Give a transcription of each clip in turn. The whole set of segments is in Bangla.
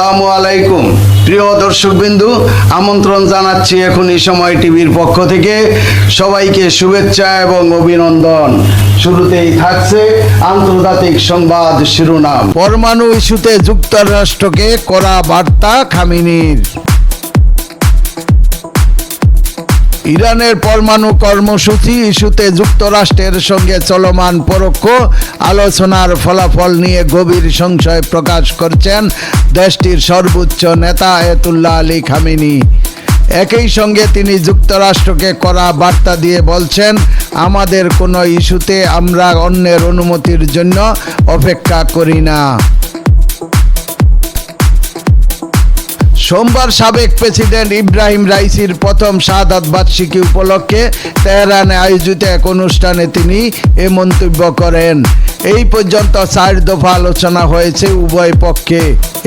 আসসালামু আলাইকুম। প্রিয় দর্শকবিন্দু, আমন্ত্রণ জানাচ্ছি এখন এই সময় টিভির পক্ষ থেকে। সবাইকে শুভেচ্ছা এবং অভিনন্দন। শুরুতেই থাকছে আন্তর্জাতিক সংবাদ শিরোনাম। পরমাণু ইস্যুতে যুক্তরাষ্ট্রকে করা বার্তা খামিনির। ইরানের পরমাণু কর্মসূচি ইস্যুতে যুক্তরাষ্ট্রের সঙ্গে চলমান পরোক্ষ আলোচনার ফলাফল নিয়ে গভীর সংশয় প্রকাশ করছেন দেশটির সর্বোচ্চ নেতা আয়াতুল্লাহ আলী খামিনি। একই সঙ্গে তিনি যুক্তরাষ্ট্রকে করা বার্তা দিয়ে বলছেন, আমাদের কোনো ইস্যুতে আমরা অন্যের অনুমতির জন্য অপেক্ষা করি না। সোমবার সাবেক প্রেসিডেন্ট ইব্রাহিম রাইসির প্রথম শাহাদাত বার্ষিকী উপলক্ষে তেহরানে আয়োজিত এক অনুষ্ঠানে তিনি এ মন্তব্য করেন। এই পর্যন্ত চার দফা আলোচনা হয়েছে উভয় পক্ষে।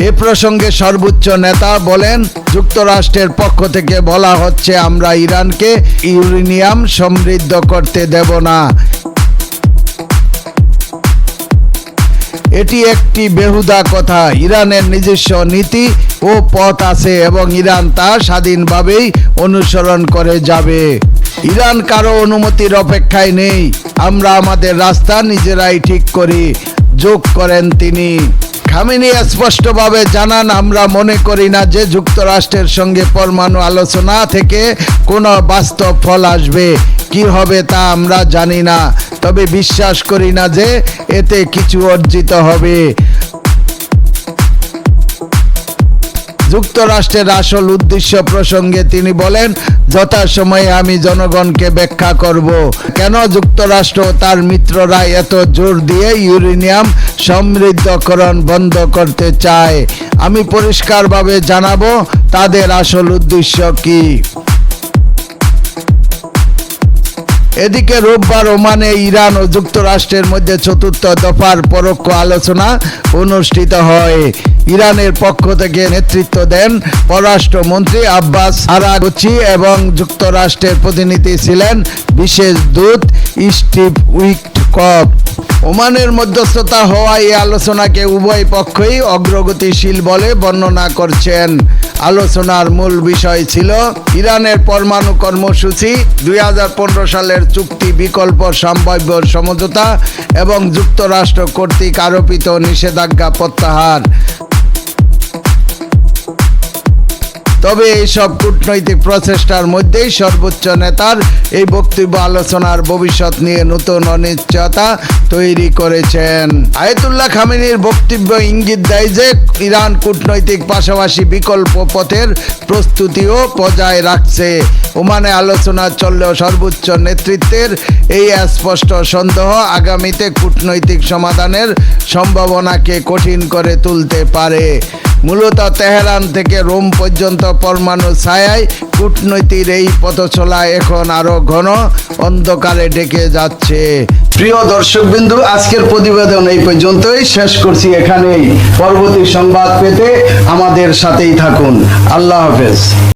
এ প্রসঙ্গে সর্বোচ্চ নেতা বলেন, যুক্তরাষ্ট্রের পক্ষ থেকে বলা হচ্ছে, আমরা ইরানকে ইউরেনিয়াম সমৃদ্ধ করতে দেব না। এটি একটি বেহুদা কথা। ইরানের নিজস্ব নীতি ও পথ আছে এবং ইরান তা স্বাধীনভাবেই অনুসরণ করে যাবে। ইরান কারও অনুমতির অপেক্ষায় নেই। আমরা আমাদের রাস্তা নিজেরাই ঠিক করি। যোগ করেন তিনি। খামিনি স্পষ্টভাবে জানান, আমরা মনে করি না যে যুক্তরাষ্ট্রের সঙ্গে পরমাণু আলোচনা থেকে কোনো বাস্তব ফল আসবে। কি হবে তা আমরা জানি না, তবে বিশ্বাস করি না যে এতে কিছু অর্জিত হবে। যুক্তরাষ্ট্রের আসল উদ্দেশ্য প্রসঙ্গে তিনি বলেন, যথাসময়ে আমি জনগণকে ব্যাখ্যা করব। কেন যুক্তরাষ্ট্র তার মিত্ররা এত জোর দিয়ে ইউরেনিয়াম সমৃদ্ধকরণ বন্ধ করতে চায়? আমি পরিষ্কারভাবে জানাব, তাদের আসল উদ্দেশ্য কি? এদিকে রোববার ওমানে ইরান ও যুক্তরাষ্ট্রের মধ্যে চতুর্থ দফার পরোক্ষ আলোচনা অনুষ্ঠিত হয়। ইরানের পক্ষ থেকে নেতৃত্ব দেন পররাষ্ট্রমন্ত্রী আব্বাস আরাগুচি এবং যুক্তরাষ্ট্রের প্রতিনিধি ছিলেন বিশেষ দূত স্টিভ উইককপ ওমানের মধ্যস্থতা হওয়া এই আলোচনাকে উভয় পক্ষই অগ্রগতিশীল বলে বর্ণনা করছেন। আলোচনার মূল বিষয় ছিল ইরানের পরমাণু কর্মসূচি, দুই হাজার পনেরো সালের চুক্তি বিকল্প সম্ভাব্য সমঝোতা এবং যুক্তরাষ্ট্র কর্তৃক আরোপিত নিষেধাজ্ঞা প্রত্যাহার। তবে এইসব কূটনৈতিক প্রচেষ্টার মধ্যেই সর্বোচ্চ নেতার এই বক্তব্য, আলোচনার ভবিষ্যৎ নিয়ে নতুন অনিশ্চয়তা তৈরি করেছেন। আয়তুল্লাহ খামিনীর বক্তব্য ইঙ্গিত দেয় যে, ইরান কূটনৈতিক পাশাপাশি বিকল্প পথের প্রস্তুতিও বজায় রাখছে। ওমানে আলোচনা চললেও সর্বোচ্চ নেতৃত্বের এই স্পষ্ট সন্দেহ আগামীতে কূটনৈতিক সমাধানের সম্ভাবনাকে কঠিন করে তুলতে পারে। মূলত তেহরান থেকে রোম পর্যন্ত পরমাণু ছায়ায় কূটনৈতিক এই পথচলা এখন আরও ঘন অন্ধকারে ডেকে যাচ্ছে। প্রিয় দর্শক বিন্দু আজকের প্রতিবেদন এই পর্যন্তই। শেষ করছি এখানেই। পরবর্তী সংবাদ পেতে আমাদের সাথেই থাকুন। আল্লাহ হাফেজ।